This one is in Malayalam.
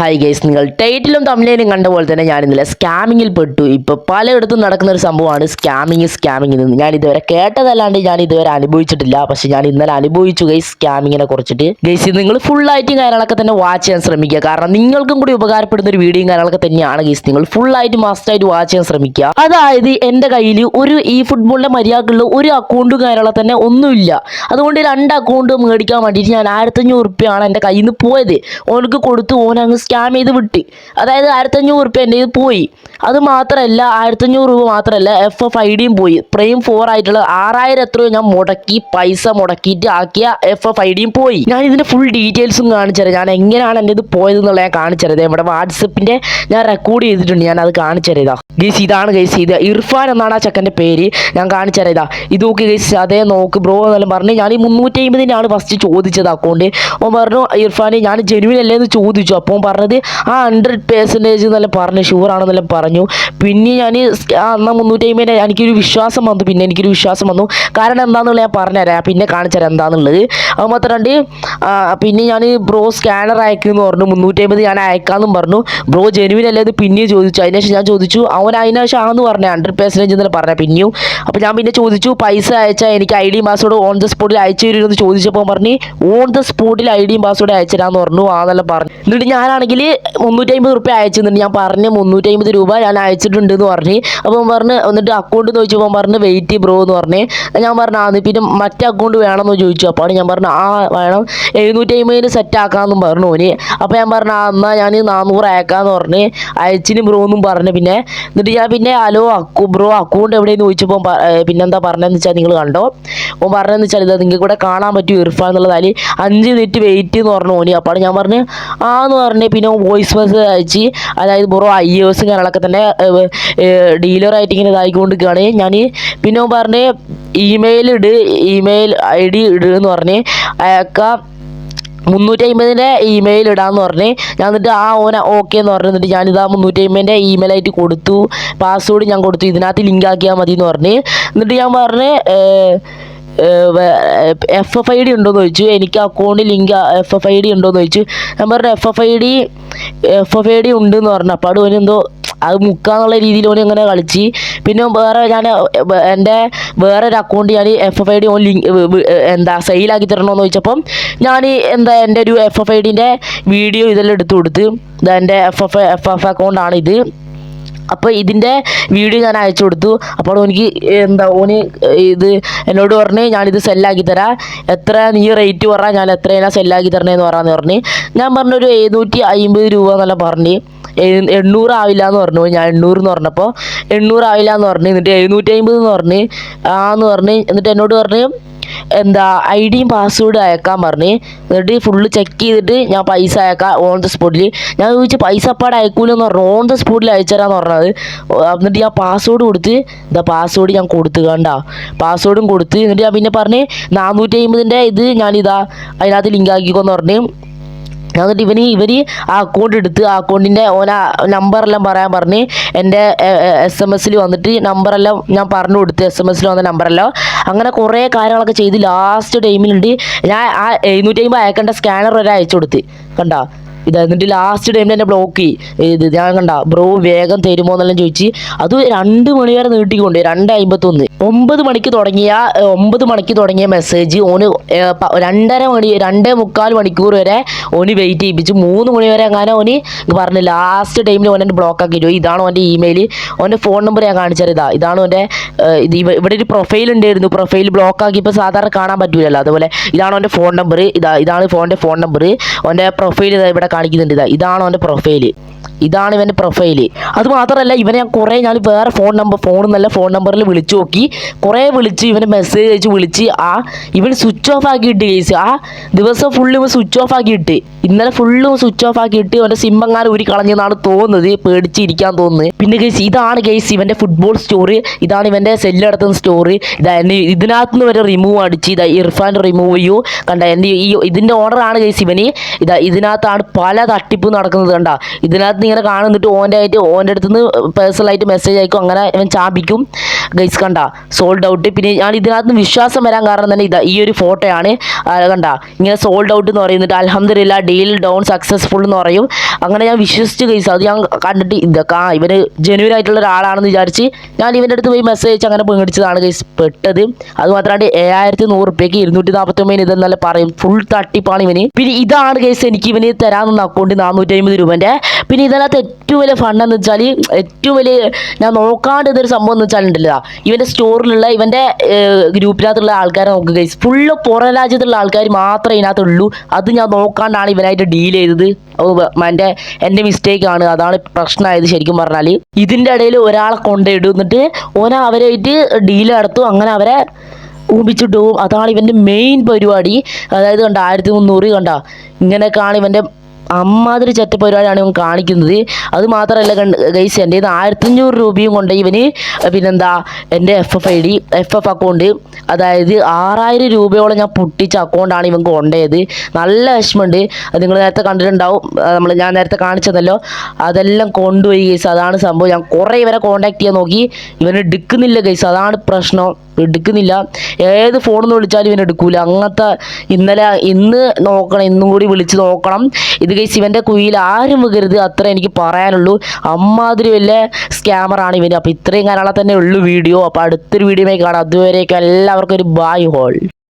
ഹായ് ഗൈസ് നിങ്ങൾ ടൈറ്റിലും തമിഴിലും കണ്ട പോലെ തന്നെ ഞാൻ ഇന്നലെ സ്കാമിങ്ങിൽ പെട്ടു. ഇപ്പോൾ പലയിടത്തും നടക്കുന്ന ഒരു സംഭവമാണ് സ്കാമിങ് സ്കാമിങ് എന്ന്. ഞാൻ ഇതുവരെ കേട്ടതല്ലാണ്ട് ഞാൻ ഇതുവരെ അനുഭവിച്ചിട്ടില്ല. പക്ഷെ ഞാൻ ഇന്നലെ അനുഭവിച്ചു ഗൈസ് സ്കാമിങ്ങിനെ കുറിച്ചിട്ട്. ഗൈസ് നിങ്ങൾ ഫുൾ ആയിട്ടും കാര്യങ്ങളൊക്കെ തന്നെ വാച്ച് ചെയ്യാൻ ശ്രമിക്കുക. കാരണം നിങ്ങൾക്കും കൂടി ഉപകാരപ്പെടുന്ന ഒരു വീഡിയോയും കാര്യങ്ങളൊക്കെ തന്നെയാണ് ഗൈസ് നിങ്ങൾ ഫുൾ ആയിട്ട് മസ്റ്റ് ആയിട്ട് വാച്ച് ചെയ്യാൻ ശ്രമിക്കുക. അതായത് എന്റെ കയ്യിൽ ഒരു ഈ ഫുട്ബോളിന്റെ മര്യാദക്കുള്ള ഒരു അക്കൗണ്ടും കാര്യങ്ങളൊക്കെ തന്നെ ഒന്നുമില്ല. അതുകൊണ്ട് രണ്ട് അക്കൗണ്ട് മേടിക്കാൻ വേണ്ടിയിട്ട് ഞാൻ ആയിരത്തഞ്ഞൂറ് റുപ്യാണ് എന്റെ കയ്യിൽ നിന്ന് പോയത്. ഓനക്ക് കൊടുത്ത് ഓൻ അങ്ങ് സ്കാം ചെയ്ത് വിട്ടി. അതായത് ആയിരത്തഞ്ഞൂറ് റുപ്യ എന്റെ ഇത് പോയി. അത് മാത്രമല്ല ആയിരത്തഞ്ഞൂറ് രൂപ മാത്രമല്ല എഫ് എഫ് ഐ ഡിയും പോയി. പ്രൈം ഫോർ ആയിട്ടുള്ള ആറായിരം എത്രയോ ഞാൻ മുടക്കി പൈസ മുടക്കിയിട്ട് ആക്കിയ എഫ് എഫ് ഐ ഡിയും പോയി. ഞാൻ ഇതിന്റെ ഫുൾ ഡീറ്റെയിൽസും കാണിച്ചുതരാം ഞാൻ എങ്ങനെയാണ് എന്റെ ഇത് പോയതെന്നുള്ള ഞാൻ കാണിച്ചുതരാം ഇവിടെ വാട്സപ്പിന്റെ ഞാൻ റെക്കോർഡ് ചെയ്തിട്ടുണ്ട്. ഞാൻ അത് കാണിച്ചുതരാം ഗൈസ് ഇതാണ് ഗൈസ് ഇത് ഇർഫാൻ എന്നാണ് ആ ചെക്കന്റെ പേര്. ഞാൻ കാണിച്ചുതരാം ഇതാ ഇത് നോക്കി ഗൈസ് അതേ നോക്ക് ബ്രോ എന്നെല്ലാം പറഞ്ഞ് ഞാൻ ഈ മുന്നൂറ്റി അമ്പതിനാണ് ഫസ്റ്റ് ചോദിച്ചത് അക്കൗണ്ട് ഓൻ പറഞ്ഞു ഇർഫാൻ ഞാൻ ജെനുവിൻ അല്ലേ എന്ന് ചോദിച്ചു. അപ്പോൾ ഓൻ പറഞ്ഞത് ആ ഹൺഡ്രഡ് പേഴ്സന്റേജ് എന്നെല്ലാം പറഞ്ഞു ഷുവർ ആണെന്നെല്ലാം പറഞ്ഞു. പിന്നെ ഞാൻ ആ എന്നാൽ മുന്നൂറ്റി അമ്പതിനെ എനിക്കൊരു വിശ്വാസം വന്നു പിന്നെ എനിക്കൊരു വിശ്വാസം വന്നു. കാരണം എന്താണെന്നുള്ള ഞാൻ പറഞ്ഞുതരാം പിന്നെ കാണിച്ചുതരാം എന്താണെന്നുള്ളത് അത് മാത്രണ്ട് പിന്നെ ഞാൻ ബ്രോ സ്കാനർ അയക്കുമെന്ന് പറഞ്ഞു മുന്നൂറ്റി അമ്പത് ഞാൻ അയക്കാമെന്നും പറഞ്ഞു. ബ്രോ ജെനുവിൻ അല്ലേ ഇത് പിന്നെയും ചോദിച്ചു. അതിനുശേഷം ഞാൻ ചോദിച്ചു അവൻ അതിനുശേഷം ആന്ന് പറഞ്ഞു ഹൺഡ്രഡ് പേഴ്സന്റേജ് എന്നല്ല പറഞ്ഞു? പിന്നെയും അപ്പോൾ ഞാൻ പിന്നെ ചോദിച്ചു പൈസ അയച്ചാൽ എനിക്ക് ഐ ഡിയും പാസ്വേഡ് ഓൺ ദ സ്പോട്ടിൽ അയച്ചു തരുമെന്ന് ചോദിച്ചപ്പോൾ പറഞ്ഞു ഓൺ ദ സ്പോട്ടിൽ ഐ ഡിയും പാസ്വേഡ് അയച്ചു തരാമെന്ന് പറഞ്ഞു ആന്നെല്ലാം പറഞ്ഞു. എന്നിട്ട് ഞാനാണെങ്കിൽ മുന്നൂറ്റി അമ്പത് റുപ്യ അയച്ചിട്ടുണ്ട്. ഞാൻ പറഞ്ഞ് മുന്നൂറ്റി അമ്പത് രൂപ ഞാൻ അയച്ചിട്ടുണ്ട് എന്ന് പറഞ്ഞ് അപ്പം പറഞ്ഞ് എന്നിട്ട് അക്കൗണ്ട് ചോദിച്ചപ്പോൾ പറഞ്ഞ് വെയിറ്റ് ബ്രോ എന്ന് പറഞ്ഞ്. ഞാൻ പറഞ്ഞു ആ പിന്നെ മറ്റേ അക്കൗണ്ട് വേണമെന്ന് ചോദിച്ചു. അപ്പോൾ ഞാൻ പറഞ്ഞു ആ വേണം. എഴുന്നൂറ്റി അമ്പതിന് സെറ്റ് ആക്കാമെന്നും പറഞ്ഞു ഓന്. അപ്പോൾ ഞാൻ പറഞ്ഞു ആ എന്നാൽ ഞാൻ നാനൂറ് അയക്കാമെന്ന് പറഞ്ഞ് അയച്ചിന് ബ്രോ എന്നും പറഞ്ഞു പിന്നെ. എന്നിട്ട് ഞാൻ പിന്നെ ഹലോ അക്കു ബ്രോ അക്കൗണ്ട് എവിടെയെന്ന് ചോദിച്ചപ്പോൾ പിന്നെന്താ പറഞ്ഞതെന്ന് വെച്ചാൽ നിങ്ങൾ കണ്ടോ? ഓൻ പറഞ്ഞതെന്ന് വെച്ചാൽ ഇത് നിങ്ങൾക്ക് ഇവിടെ കാണാൻ പറ്റും ഇർഫാൻ എന്നുള്ളതാൽ അഞ്ച് മിനിറ്റ് വെയിറ്റ് എന്ന് പറഞ്ഞു ഓന്. അപ്പോൾ ഞാൻ പറഞ്ഞു ആ എന്ന് പറഞ്ഞ് പിന്നെ വോയിസ് മെസ്സേജ് അയച്ച് അതായത് ബ്രോ ഐ എസ് കാര്യങ്ങളൊക്കെ തന്നെ ഡീലറായിട്ട് ഇങ്ങനെ ഇതായിക്കൊണ്ടിരിക്കുകയാണ്. ഞാൻ പിന്നെ പറഞ്ഞ് ഇമെയിൽ ഇട് ഇമെയിൽ ഐ ഡി ഇടുന്ന് പറഞ്ഞ് അയാൾക്ക് മുന്നൂറ്റി അമ്പതിന്റെ ഇമെയിൽ ഇടാന്ന് പറഞ്ഞ് ഞാൻ എന്നിട്ട് ആ ഓന ഓക്കെ എന്ന് പറഞ്ഞിട്ട് ഞാനിതാ മുന്നൂറ്റി അമ്പതിന്റെ ഇമെയിൽ ആയിട്ട് കൊടുത്തു. പാസ്വേഡ് ഞാൻ കൊടുത്തു. ഇതിനകത്ത് ലിങ്ക് ആക്കിയാൽ മതി എന്ന് പറഞ്ഞ്. എന്നിട്ട് ഞാൻ പറഞ്ഞ് എഫ് എഫ് ഐ ഡി ഉണ്ടോയെന്ന് ചോദിച്ചു. എനിക്ക് അക്കൗണ്ടിൽ link F F I D ഉണ്ടോയെന്ന് ചോദിച്ചു. ഞാൻ പറഞ്ഞു F F I D F F I D ഉണ്ട് എന്ന് പറഞ്ഞു. അപ്പോൾ അവിടെ എന്തോ അത് മുക്കാന്നുള്ള രീതിയിൽ ഓന് ഇങ്ങനെ കളിച്ച്. പിന്നെ വേറെ ഞാൻ എന്റെ വേറെ ഒരു അക്കൗണ്ട് ഞാൻ എഫ് എഫ് ഐ ഡി ഓൻ ലിങ്ക് എന്താ സെയിലാക്കി തരണമെന്ന് ചോദിച്ചപ്പം ഞാൻ എന്താ എന്റെ ഒരു എഫ് എഫ് ഐ ഡിന്റെ വീഡിയോ ഇതെല്ലാം എടുത്തു കൊടുത്ത്. എന്റെ എഫ് എഫ് എഫ് എഫ് അക്കൗണ്ടാണ് ഇത് അപ്പോൾ ഇതിന്റെ വീഡിയോ ഞാൻ അയച്ചു കൊടുത്തു. അപ്പോൾ എനിക്ക് എന്താ ഓന് ഇത് എന്നോട് പറഞ്ഞ് ഞാനിത് സെല്ലാക്കി തരാം. എത്ര നീ റേറ്റ് പറഞ്ഞാൽ ഞാൻ എത്രയാണ് സെല്ലാക്കി തരണേന്ന് പറയാന്ന് പറഞ്ഞ്. ഞാൻ പറഞ്ഞൊരു എഴുന്നൂറ്റി അമ്പത് രൂപ എന്നല്ല പറഞ്ഞ്. എണ്ണൂറ് ആവില്ല എന്ന് പറഞ്ഞു. ഞാൻ എണ്ണൂറ് എന്ന് പറഞ്ഞപ്പോൾ എണ്ണൂറ് ആവില്ല എന്ന് പറഞ്ഞ്. എന്നിട്ട് എഴുന്നൂറ്റി അമ്പത് എന്ന് പറഞ്ഞ്. ആന്ന് പറഞ്ഞ്. എന്നിട്ട് എന്നോട് പറഞ്ഞ് എന്താ ഐ ഡിയും പാസ്വേഡും അയക്കാൻ പറഞ്ഞ്. എന്നിട്ട് ഫുള്ള് ചെക്ക് ചെയ്തിട്ട് ഞാൻ പൈസ അയക്കാം ഓൺ ദ സ്പോട്ടിൽ ഞാൻ ചോദിച്ചു പൈസ അപ്പാടെ അയക്കൂലെന്ന് പറഞ്ഞു. ഓൺ ദ സ്പോട്ടിൽ അയച്ചുതരാന്ന് പറഞ്ഞത്. എന്നിട്ട് ഞാൻ പാസ്വേഡ് കൊടുത്ത് എന്താ പാസ്വേഡ് ഞാൻ കൊടുത്തു കണ്ട. പാസ്വേഡും കൊടുത്ത്. എന്നിട്ട് ഞാൻ പിന്നെ പറഞ്ഞ് നാനൂറ്റി അമ്പതിന്റെ ഇത് ഞാനിതാ അതിനകത്ത് ലിങ്ക് ആക്കിക്കോന്ന് പറഞ്ഞ്. എന്നിട്ട് ഇവന് ഇവർ ആ അക്കൗണ്ട് എടുത്ത് ആ അക്കൗണ്ടിന്റെ ഓന നമ്പറെല്ലാം പറയാൻ പറഞ്ഞ് എന്റെ എസ് എം എസിൽ വന്നിട്ട് നമ്പറെല്ലാം ഞാൻ പറഞ്ഞു കൊടുത്ത് എസ് എം എസിൽ വന്ന നമ്പറെല്ലാം. അങ്ങനെ കുറേ കാര്യങ്ങളൊക്കെ ചെയ്ത് ലാസ്റ്റ് ടൈമിലുണ്ട് ഞാൻ ആ എഴുന്നൂറ്റി അമ്പത് അയക്കേണ്ട സ്കാനർ വരെ അയച്ചു കൊടുത്ത്. കണ്ട? ഇത് എന്നിട്ട് ലാസ്റ്റ് ടൈമിൽ എന്നെ ബ്ലോക്ക് ഇത് ഞാൻ കണ്ട ബ്രോ വേഗം തരുമോ എന്നെല്ലാം ചോദിച്ച് അത് രണ്ട് മണി വരെ നീട്ടിക്കൊണ്ട് രണ്ട് അമ്പത്തൊന്ന് ഒമ്പത് മണിക്ക് തുടങ്ങിയ ഒമ്പത് മണിക്ക് തുടങ്ങിയ മെസ്സേജ് ഓന് രണ്ടര മണി രണ്ടേ മുക്കാൽ മണിക്കൂർ വരെ ഓന് വെയിറ്റ് ചെയ്യിപ്പിച്ച് മൂന്ന് മണി വരെ അങ്ങനെ ഓന് പറഞ്ഞു ലാസ്റ്റ് ടൈമിൽ ഓൻ എന്റെ ബ്ലോക്ക് ആക്കി ഇതാണ് ഓന്റെ ഇമെയിൽ ഓന്റെ ഫോൺ നമ്പർ ഞാൻ കാണിച്ചത് ഇതാ. ഇതാണ് ഓന്റെ ഇത് ഇവിടെ ഒരു പ്രൊഫൈൽ ഉണ്ടായിരുന്നു. പ്രൊഫൈൽ ബ്ലോക്ക് ആക്കിയപ്പോൾ സാധാരണ കാണാൻ പറ്റൂലല്ലോ. അതുപോലെ ഇതാണ് ഓന്റെ ഫോൺ നമ്പർ ഇതാ ഇതാണ് ഫോണിന്റെ ഫോൺ നമ്പർ ഓന്റെ പ്രൊഫൈൽ ഇതാ ഇവിടെ കാണിക്കുന്നുണ്ട്. ഇതാ ഇതാണ് അവന്റെ പ്രൊഫൈൽ ഇതാണ് ഇവന്റെ പ്രൊഫൈൽ അത് മാത്രമല്ല ഇവനെ ഞാൻ കുറേ ഞാൻ വേറെ ഫോൺ നമ്പർ ഫോൺ നല്ല ഫോൺ നമ്പറിൽ വിളിച്ചു നോക്കി. കുറേ വിളിച്ച് ഇവനെ മെസ്സേജ് അയച്ച് വിളിച്ച് ആ ഇവൻ സ്വിച്ച് ഓഫ് ആക്കിയിട്ട് കേസ് ആ ദിവസം ഫുള്ള് ഇവൻ സ്വിച്ച് ഓഫ് ആക്കിയിട്ട്. ഇന്നലെ ഫുള്ളും സ്വിച്ച് ഓഫ് ആക്കിയിട്ട് അവന്റെ സിമ്മങ്ങാനും ഊരി കളഞ്ഞെന്നാണ് തോന്നുന്നത്. പേടിച്ചിരിക്കാൻ തോന്നുന്നത്. പിന്നെ കേസ് ഇതാണ് കേസ് ഇവന്റെ ഫുട്ബോൾ സ്റ്റോറി ഇതാണ് ഇവന്റെ സെല്ല് നടത്തുന്ന സ്റ്റോറി ഇതാ എന്നെ ഇതിനകത്ത് നിന്ന് വരെ റിമൂവ് അടിച്ച് ഇതാ ഇർഫാൻ റിമൂവ് ചെയ്യൂ. കണ്ട എന്റെ ഈ ഇതിന്റെ ഓർഡറാണ് കേസ് ഇവന്. ഇതാ ഇതിനകത്താണ് പല തട്ടിപ്പ് നടക്കുന്നത് കണ്ട. ഇതിനകത്ത് ഇങ്ങനെ കാണുന്നിട്ട് ഓന്റെ ആയിട്ട് ഓന്റെ അടുത്ത് നിന്ന് പേഴ്സണലായിട്ട് മെസ്സേജ് അയക്കും. അങ്ങനെ ഇവൻ ചാപിക്കും ഗൈസ് കണ്ട സോൾഡ് ഔട്ട് പിന്നെ ഞാൻ ഇതിനകത്ത് വിശ്വാസം വരാൻ കാരണം തന്നെ ഇതാ ഈ ഒരു ഫോട്ടോയാണ്. കണ്ട ഇങ്ങനെ സോൾഡ് ഔട്ട് എന്ന് പറയുന്നിട്ട് അലഹമില്ല ഡീൽ ഡൗൺ സക്സസ്ഫുൾ എന്ന് പറയും. അങ്ങനെ ഞാൻ വിശ്വസിച്ച് ഗൈസ് അത് ഞാൻ കണ്ടിട്ട് ഇതൊക്കെ ആ ഇവന് ജെനുവൻ ആയിട്ടുള്ള ഒരാളാണെന്ന് വിചാരിച്ച് ഞാൻ ഇവന്റെ അടുത്ത് പോയി മെസ്സേജ് അയച്ച് അങ്ങനെ പങ്കെടുത്തതാണ് ഗൈസ്. പെട്ടത്. അത് മാത്രമല്ല ഏഴായിരത്തി നൂറ് റുപ്യക്ക് ഇരുന്നൂറ്റി നാൽപ്പത്തി ഒമ്പതിന് ഇതെന്നല്ല പറയും. ഫുൾ തട്ടിപ്പാണ് ഇവന്. പിന്നെ ഇതാണ് ഗൈസ് എനിക്ക് ഇവന് തരാമെന്ന് അക്കൗണ്ട് നാനൂറ്റി അമ്പത് രൂപന്റെ. പിന്നെ ഇതിനകത്ത് ഏറ്റവും വലിയ ഫണ്ട് എന്ന് വെച്ചാൽ ഏറ്റവും വലിയ ഞാൻ നോക്കാണ്ട് ഇതൊരു സംഭവം എന്ന് വെച്ചാൽ ഉണ്ടല്ലോ. ഇവന്റെ സ്റ്റോറിലുള്ള ഇവന്റെ ഗ്രൂപ്പിനകത്തുള്ള ആൾക്കാരെ നോക്കുക ഗൈസ് ഫുള്ള് പുറം രാജ്യത്തുള്ള ആൾക്കാർ മാത്രമേ ഇതിനകത്തുള്ളൂ. അത് ഞാൻ നോക്കാണ്ടാണ് ഇവനായിട്ട് ഡീൽ ചെയ്തത്. എന്റെ എന്റെ ആണ്. അതാണ് പ്രശ്നമായത് ശരിക്കും പറഞ്ഞാൽ ഇതിന്റെ ഇടയിൽ ഒരാളെ കൊണ്ടിടും എന്നിട്ട് ഓന അവരായിട്ട് ഡീൽ നടത്തും. അങ്ങനെ അവരെ ഊപിച്ചിട്ട് പോവും അതാണ് ഇവന്റെ മെയിൻ പരിപാടി. അതായത് കണ്ട ആയിരത്തി മുന്നൂറ് കണ്ട? ഇങ്ങനെയൊക്കെയാണ് ഇവന്റെ അമ്മാതിരി ചെറ്റ പരിപാടിയാണ് ഇവൻ കാണിക്കുന്നത്. അത് മാത്രമല്ല ഗൈസ് എന്റെ കയ്യിൽ ആയിരത്തഞ്ഞൂറ് രൂപയും കൊണ്ട് ഇവന് പിന്നെന്താ എന്റെ F F I D F F account അതായത് ആറായിരം രൂപയോളം ഞാൻ പൊട്ടിച്ച അക്കൗണ്ടാണ് ഇവൻ കൊണ്ടേത്. നല്ല വിഷമമുണ്ട്. അത് നിങ്ങൾ നേരത്തെ കണ്ടിട്ടുണ്ടാവും. നമ്മൾ ഞാൻ നേരത്തെ കാണിച്ചതല്ലോ. അതെല്ലാം കൊണ്ടുപോയി ഗൈസ് അതാണ് സംഭവം. ഞാൻ കുറേ ഇവരെ കോൺടാക്ട് ചെയ്യാൻ നോക്കി. ഇവന് എടുക്കുന്നില്ല ഗൈസ് അതാണ് പ്രശ്നം. എടുക്കുന്നില്ല. ഏത് ഫോണിൽ വിളിച്ചാലും ഇവൻ എടുക്കൂല. അങ്ങനത്തെ ഇന്നലെ ഇന്ന് നോക്കണം ഇന്നും കൂടി വിളിച്ച് നോക്കണം. ഇത് കഴിച്ച് ഇവന്റെ കുയിൽ ആരും വീകരുത്. അത്ര എനിക്ക് പറയാനുള്ളൂ. അമ്മാതിരി വലിയ സ്കാമറാണ് ഇവന്. അപ്പോൾ ഇത്രയും കാലങ്ങളെ തന്നെ ഉള്ളൂ വീഡിയോ. അപ്പോൾ അടുത്തൊരു വീഡിയോ കാണാം. അതുവരേക്കും എല്ലാവർക്കും ഒരു ബായ് ഹോൾ